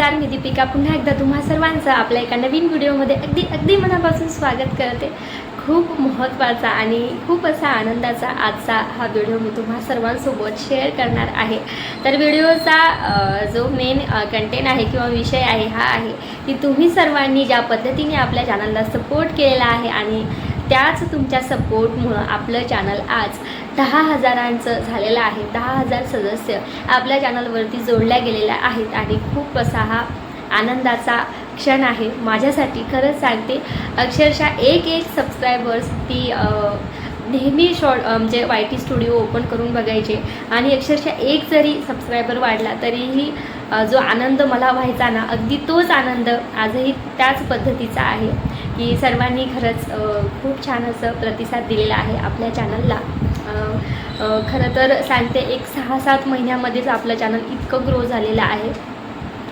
नमस्कार मी दीपिका. पुन्हा एकदा तुम्हा सर्वांचं आपल्या एका नवीन व्हिडिओमध्ये अगदी अगदी मनापासून स्वागत करते. खूप महत्त्वाचा आणि खूप असा आनंदाचा आजचा हा व्हिडिओ मी तुम्हा सर्वांसोबत शेअर करणार आहे. तर व्हिडिओचा जो मेन कंटेंट आहे किंवा विषय आहे हा आहे की तुम्ही सर्वांनी ज्या पद्धतीने आपल्या चॅनलला सपोर्ट केलेला आहे आणि त्याच तुमच्या सपोर्टमुळं आपलं चॅनल आज दहा हजारांचं झालेलं आहे. दहा हजार सदस्य आपल्या चॅनलवरती जोडल्या गेलेल्या आहेत आणि खूप असा हा आनंदाचा क्षण आहे. माझ्यासाठी खरंच सांगते अक्षरशः एक एक सबस्क्रायबर्स ती नेहमी शॉर्ट म्हणजे वाय टी स्टुडिओ ओपन करून बघायचे आणि अक्षरशः एक जरी सबस्क्रायबर वाढला तरीही जो आनंद मला व्हायचा ना अगदी तोच आनंद आजही त्याच पद्धतीचा आहे. की सर्वांनी खरंच खूप छान असं प्रतिसाद दिलेला आहे आपल्या चॅनलला खरं तर सांगते एक सहा सात महिन्यामध्येच आपलं चॅनल इतकं ग्रो झालेलं आहे.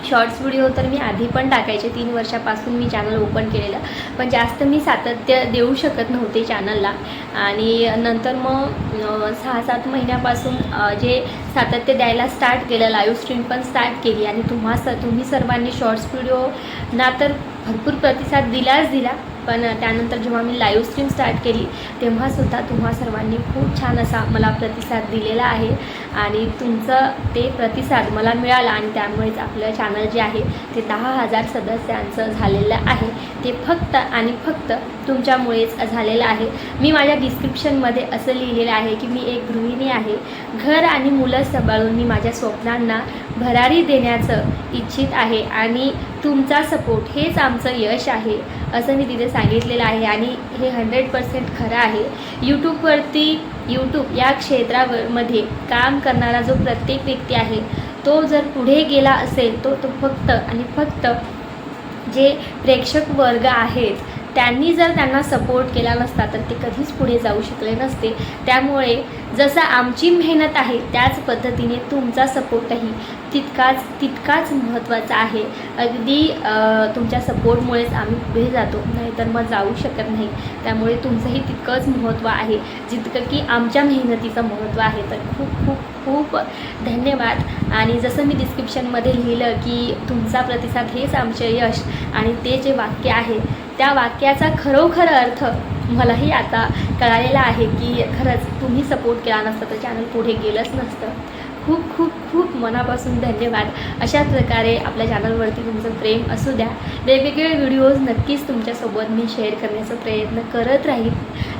शॉर्ट्स व्हिडिओ तर मी आधी पण टाकायचे तीन वर्षापासून मी चॅनल ओपन केलेलं. पण जास्त मी सातत्य देऊ शकत नव्हते चॅनलला आणि नंतर मग सहा सात महिन्यापासून जे सातत्य द्यायला स्टार्ट केलं लाईव्ह स्ट्रीम पण स्टार्ट केली. आणि तुम्हा स तुम्ही सर्वांनी शॉर्ट्स व्हिडिओ ना तर भरपूर प्रतिसाद दिलाच दिला. पण त्यानंतर जेव्हा मी लाईव्ह स्ट्रीम स्टार्ट केली तेव्हासुद्धा तुम्हा सर्वांनी खूप छान असा मला प्रतिसाद दिलेला आहे. आणि तुमचं ते प्रतिसाद मला मिळाला आणि त्यामुळेच आपलं चॅनल जे आहे ते दहा हजार सदस्यांचं झालेलं आहे. ते फक्त आणि फक्त तुमच्यामुळेच झालेलं आहे. मी माझ्या डिस्क्रिप्शनमध्ये असं लिहिलेलं आहे की मी एक गृहिणी आहे. घर आणि मुलं सांभाळून मी माझ्या स्वप्नांना भरारी देण्याचं इच्छित आहे. आणि तुमचा सपोर्ट हेच आमचं यश आहे असं मी तिथे सांगितलेलं आहे आणि हे हंड्रेड पर्सेंट खरं आहे. यूट्यूबवरती यूट्यूब या क्षेत्रावर मध्ये काम करणारा जो प्रत्येक व्यक्ती आहे तो जर पुढे गेला असेल तो तो फक्त आणि फक्त जे प्रेक्षक वर्ग आहेत त्यांनी जर त्यांना सपोर्ट केला नसता तर ते कधीच पुढे जाऊ शकले नसते. त्यामुळे जसं आमची मेहनत आहे त्याच पद्धतीने तुमचा सपोर्टही तितकाच तितकाच महत्त्वाचा आहे. अगदी तुमच्या सपोर्टमुळेच आम्ही पुढे जातो नाहीतर मग जाऊ शकत नाही. त्यामुळे तुमचंही तितकंच महत्त्व आहे. जितकं की आमच्या मेहनतीचं महत्त्व आहे. तर खूप खूप खूप धन्यवाद. आणि जसं मी डिस्क्रिप्शनमध्ये लिहिलं की तुमचा प्रतिसाद हेच आमचे यश आणि ते जे वाक्य आहे त्या वाक्याचा खरोखर अर्थ मलाही आता कळालेला आहे की खरंच तुम्ही सपोर्ट केला नसता तर चॅनल पुढे गेलंच नसतं. खूप खूप खूप मनापासून धन्यवाद. अशाच प्रकारे आपल्या चॅनलवरती तुमचं प्रेम असू द्या. वेगवेगळे व्हिडिओज नक्कीच तुमच्यासोबत मी शेअर करण्याचा प्रयत्न करत राहील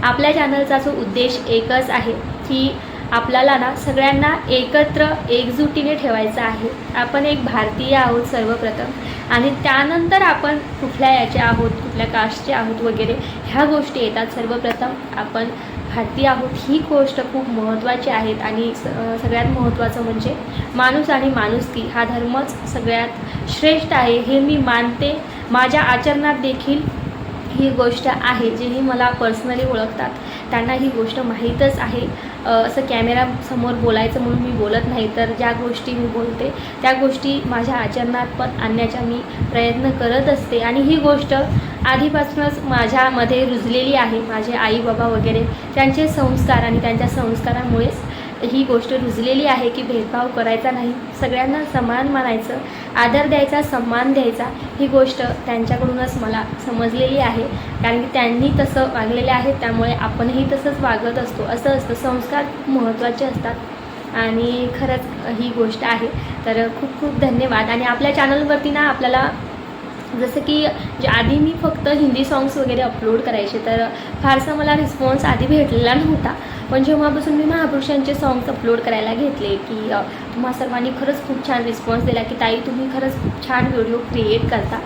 आपल्या चॅनलचा जो उद्देश एकच आहे की आपल्याला ना सगळ्यांना एकत्र एकजुटीने ठेवायचं आहे. आपण एक भारतीय आहोत सर्वप्रथम. आणि त्यानंतर आपण कुठल्या याचे आहोत कुठल्या कास्टचे आहोत वगैरे ह्या गोष्टी येतात. सर्वप्रथम आपण भारतीय आहोत ही गोष्ट खूप महत्त्वाची आहेत. आणि स सगळ्यात महत्त्वाचं म्हणजे माणूस आणि माणुसकी हा धर्मच सगळ्यात श्रेष्ठ आहे हे मी मानते. माझ्या आचरणात देखील ही गोष्ट आहे जेही मला पर्सनली ओळखतात त्यांना ही गोष्ट माहीतच आहे. असं कॅमेरासमोर बोलायचं म्हणून मी बोलत नाही तर ज्या गोष्टी मी बोलते त्या गोष्टी माझ्या आचरणात पण आणण्याचा मी प्रयत्न करत असते. आणि ही गोष्ट आधीपासूनच माझ्यामध्ये रुजलेली आहे. माझे आई बाबा वगैरे त्यांचे संस्कार आणि त्यांच्या संस्कारामुळेच ही गोष्ट रुजलेली आहे की भेदभाव करायचा नाही. सगळ्यांना समान मानायचं. आदर द्यायचा सन्मान द्यायचा ही गोष्ट त्यांच्याकडूनच मला समजलेली आहे. कारण की त्यांनी तसं वागलेले आहेत त्यामुळे आपणही तसंच वागत असतो. असं असतं संस्कार महत्त्वाचे असतात. आणि खरंच ही गोष्ट आहे. तर खूप खूप धन्यवाद. आणि आपल्या चॅनलवरती ना आपल्याला जसं की जे आधी मी फक्त हिंदी सॉंग्स वगैरे अपलोड करायचे तर फारसा मला रिस्पॉन्स आधी भेटलेला नव्हता. पण जेव्हापासून मी महापुरुषांचे सॉंग्स अपलोड करायला घेतले की तुम्हा सर्वांनी खरंच खूप छान रिस्पॉन्स दिला की ताई तुम्ही खरंच खूप छान व्हिडिओ क्रिएट करता.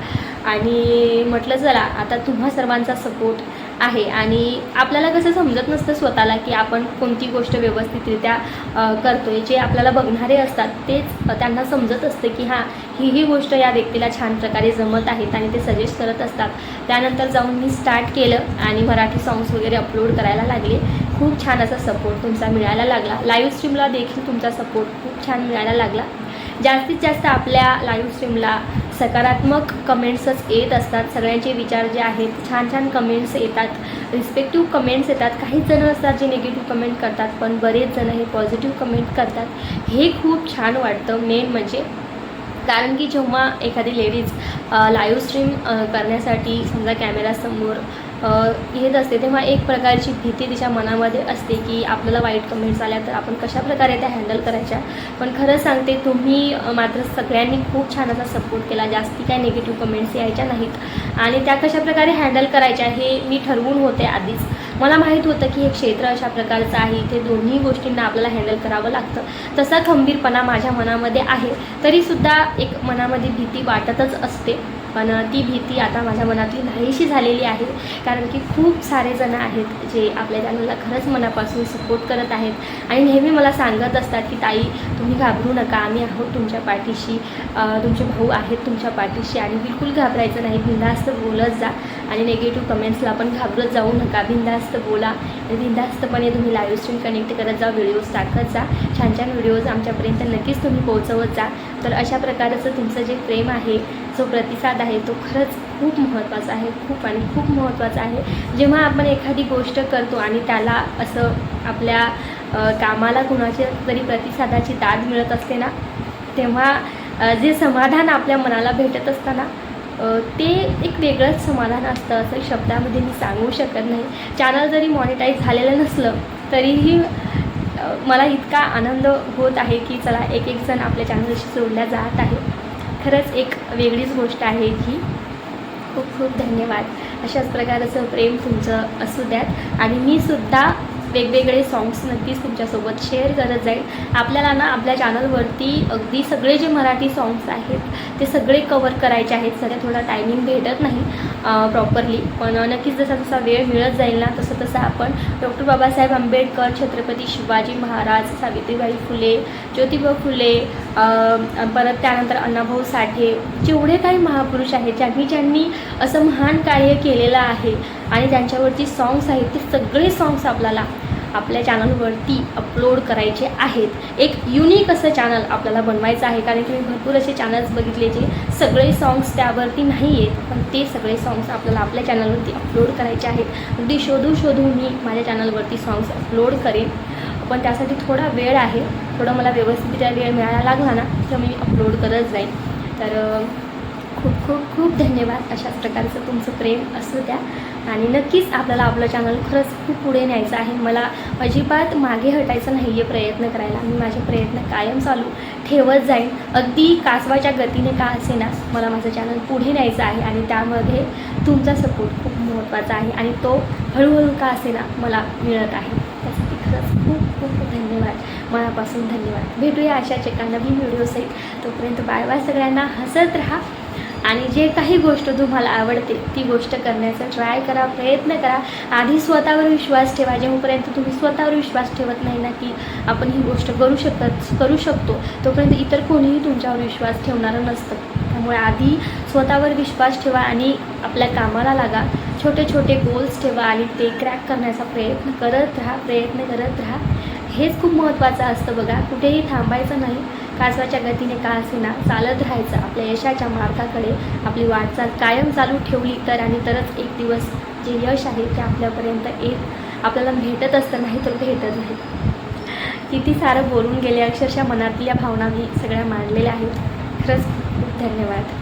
आणि म्हटलं चला आता तुम्हा सर्वांचा सपोर्ट आहे. आणि आपल्याला कसं समजत नसतं स्वतःला की आपण कोणती गोष्ट व्यवस्थितरित्या करतो आहे जे आपल्याला बघणारे असतात तेच त्यांना समजत असतं की हां ही ही गोष्ट या व्यक्तीला छान प्रकारे जमत आहेत आणि ते सजेस्ट करत असतात. त्यानंतर जाऊन मी स्टार्ट केलं आणि मराठी सॉंग्स वगैरे अपलोड करायला लागले. खूप छान असा सपोर्ट तुमचा मिळायला लागला. लाईव्ह स्ट्रीमला देखील तुमचा सपोर्ट खूप छान मिळायला लागला. जास्तीत जास्त आपल्या लाईव्ह स्ट्रीमला सकारात्मक कमेंट्सच येत असतात. सगळ्यांचे विचार जे आहेत छान छान कमेंट्स येतात. रिस्पेक्टिव्ह कमेंट्स येतात. काही जणं असतात जे निगेटिव्ह कमेंट करतात पण बरेच जणं हे पॉझिटिव्ह कमेंट करतात. हे खूप छान वाटतं. मेन म्हणजे कारण की जेव्हा एखादी लेडीज लाईव्ह स्ट्रीम करण्यासाठी समजा कॅमेरासमोर येत असते तेव्हा एक प्रकारची भीती तिच्या मनामध्ये असते की आपल्याला वाईट कमेंट्स आल्या तर आपण कशाप्रकारे त्या हँडल करायच्या? पण खरं सांगते तुम्ही मात्र सगळ्यांनी खूप छान असा सपोर्ट केला. जास्ती काय निगेटिव्ह कमेंट्स यायच्या नाहीत. आणि त्या कशाप्रकारे हँडल करायच्या हे मी ठरवून होते आधीच. मला माहीत होतं की हे क्षेत्र अशा प्रकारचं आहे. इथे दोन्ही गोष्टींना आपल्याला हँडल करावं लागतं. तसा खंबीरपणा माझ्या मनामध्ये आहे. तरीसुद्धा एक मनामध्ये भीती वाटतच असते. पण ती भीती आता माझ्या मनातली नाहीशी झालेली आहे. कारण की खूप सारे जण आहेत जे आपल्या चॅनलला खरंच मनापासून सपोर्ट करत आहेत. आणि नेहमी मला सांगत असतात की ताई तुम्ही घाबरू नका. आम्ही आहोत तुमच्या पाठीशी. तुमचे भाऊ आहेत तुमच्या पाठीशी. आणि बिलकुल घाबरायचं नाही. बिंदास्त बोलत जा. आणि नेगेटिव्ह कमेंट्सला पण घाबरत जाऊ नका. बिंदास्त बोला. आणि बिंदास्तपणे तुम्ही लाईव्ह स्ट्रीम कनेक्ट करत जा. व्हिडिओज टाकत जा. छान छान व्हिडिओज आमच्यापर्यंत नक्कीच तुम्ही पोहोचवत जा. तर अशा प्रकारचं तुमचं जे प्रेम आहे जो प्रतिसाद आहे तो खरंच खूप महत्त्वाचा आहे. खूप आणि खूप महत्त्वाचा आहे. जेव्हा आपण एखादी गोष्ट करतो आणि त्याला असं आपल्या कामाला कुणाच्या तरी प्रतिसादाची दाद मिळत असते ना तेव्हा जे समाधान आपल्या मनाला भेटत असताना ते एक वेगळंच समाधान असतं. असं शब्दामध्ये मी सांगू शकत नाही. चॅनल जरी मॉनिटाईज झालेलं नसलं तरीही मला इतका आनंद होत आहे की चला एक एक जण आपल्या चॅनलशी जोडल्या जात आहे. खरंच एक वेगळीच गोष्ट आहे ही. खूप खूप धन्यवाद. अशाच प्रकारचं प्रेम तुमचं असू द्यात. आणि मी सुद्धा वेगवेगळे सॉंग्स नक्कीच तुमच्यासोबत शेअर करत जाईल. आपल्याला ना आपल्या चॅनलवरती अगदी सगळे जे मराठी सॉंग्स आहेत ते सगळे कवर करायचे आहेत. सध्या थोडा टायमिंग भेटत नाही प्रॉपरली पण नक्कीच जसा जसा वेळ मिळत जाईल ना तसं तसं आपण डॉक्टर बाबासाहेब आंबेडकर छत्रपती शिवाजी महाराज सावित्रीबाई फुले ज्योतिबा फुले परत त्यानंतर अण्णाभाऊ साठे जेवढे काही महापुरुष आहेत ज्यांनी ज्यांनी असं महान कार्य केलेलं आहे आणि त्यांच्यावरती सॉंग्स आहेत ते सगळे सॉंग्स आपल्याला आपल्या चॅनलवरती अपलोड करायचे आहेत. एक युनिक असं चॅनल आपल्याला बनवायचं आहे. कारण की मी भरपूर असे चॅनल्स बघितले जे सगळे सॉंग्स त्यावरती नाही आहेत. पण ते सगळे सॉंग्स आपल्याला आपल्या चॅनलवरती अपलोड करायचे आहेत. अगदी शोधू शोधू मी माझ्या चॅनलवरती सॉंग्स अपलोड करेन. पण त्यासाठी थोडा वेळ आहे. थोडा मला व्यवस्थित वेळ मिळायला लागला ना तर मी अपलोड करत जाईन. तर खूप खूप खूप धन्यवाद. अशाच प्रकारचं तुमचं प्रेम असू द्या. आणि नक्कीच आपल्याला आपलं चॅनल खरंच खूप पुढे न्यायचं आहे. मला अजिबात मागे हटायचं नाही आहे प्रयत्न करायला. मी माझे प्रयत्न कायम चालू ठेवत जाईन. अगदी कासवाच्या गतीने का असेना मला माझं चॅनल पुढे न्यायचं आहे आणि त्यामध्ये तुमचा सपोर्ट खूप महत्त्वाचा आहे आणि तो हळूहळू का असेना मला मिळत आहे. त्यासाठी खरंच खूप खूप धन्यवाद. मनापासून धन्यवाद. भेटूया अशाच एका नवीन व्हिडिओसहित तोपर्यंत बाय बाय सगळ्यांना. हसत राहा. आणि जे काही गोष्ट तुम्हाला आवडते ती गोष्ट करण्याचा ट्राय करा प्रयत्न करा. आधी स्वतःवर विश्वास ठेवा. जेव्हापर्यंत तुम्ही स्वतःवर विश्वास ठेवत नाही ना की आपण ही गोष्ट करू शकत करू शकतो तोपर्यंत इतर कोणीही तुमच्यावर विश्वास ठेवणारं नसतं. त्यामुळे आधी स्वतःवर विश्वास ठेवा आणि आपल्या कामाला लागा. छोटे छोटे गोल्स ठेवा आणि ते क्रॅक करण्याचा प्रयत्न करत राहा प्रयत्न करत राहा. हेच खूप महत्त्वाचं असतं बघा. कुठेही थांबायचं नाही. कासवाच्या गतीने का असेना चालत राहायचं. आपल्या यशाच्या मार्गाकडे आपली वाटचाल कायम चालू ठेवली तर आणि तरच एक दिवस जे यश आहे ते आपल्यापर्यंत येत आपल्याला भेटत असतं नाही तर भेटत नाही. किती सारं बोलून गेले अक्षरशः मनातल्या भावना मी सगळ्या मांडलेल्या आहेत. खरंच खूप धन्यवाद.